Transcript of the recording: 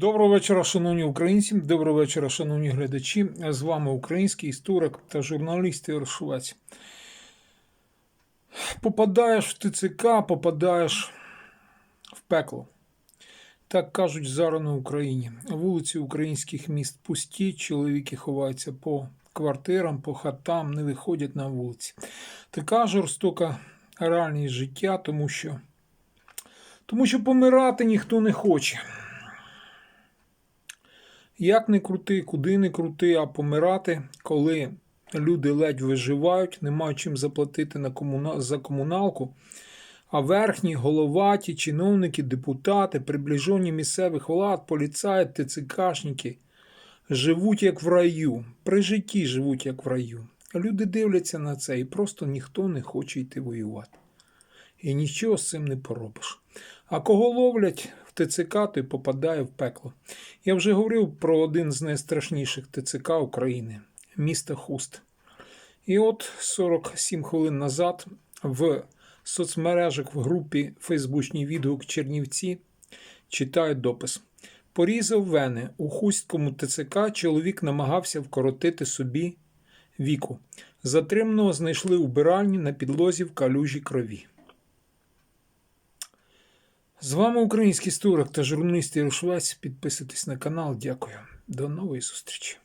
Доброго вечора, шановні українці. Доброго вечора, шановні глядачі. З вами український історик та журналіст Ігор Швець. Попадаєш в ТЦК, попадаєш в пекло. Так кажуть зараз на Україні. Вулиці українських міст пусті, чоловіки ховаються по квартирам, по хатам, не виходять на вулиці. Така жорстока реальність життя, тому що, тому що помирати ніхто не хоче. Як не крути, куди не крути, а помирати, коли люди ледь виживають, не мають чим заплатити на комуна... за комуналку, а верхні, головаті, чиновники, депутати, приближені місцевих влад, поліцаї, ТЦКшники живуть як в раю, при житті живуть як в раю. Люди дивляться на це і просто ніхто не хоче йти воювати. І нічого з цим не поробиш. А кого ловлять в ТЦК, той попадає в пекло. Я вже говорив про один з найстрашніших ТЦК України місто Хуст. І от 47 хвилин назад в соцмережах в групі Фейсбучний відгук Чернівці читаю допис. Порізав вени у Хустському ТЦК чоловік намагався вкоротити собі віку. Затриманого знайшли у биральні на підлозі в калюжі крові. З вами український історик та журналіст Ірушвець. Підписуйтесь на канал. Дякую. До нової зустрічі.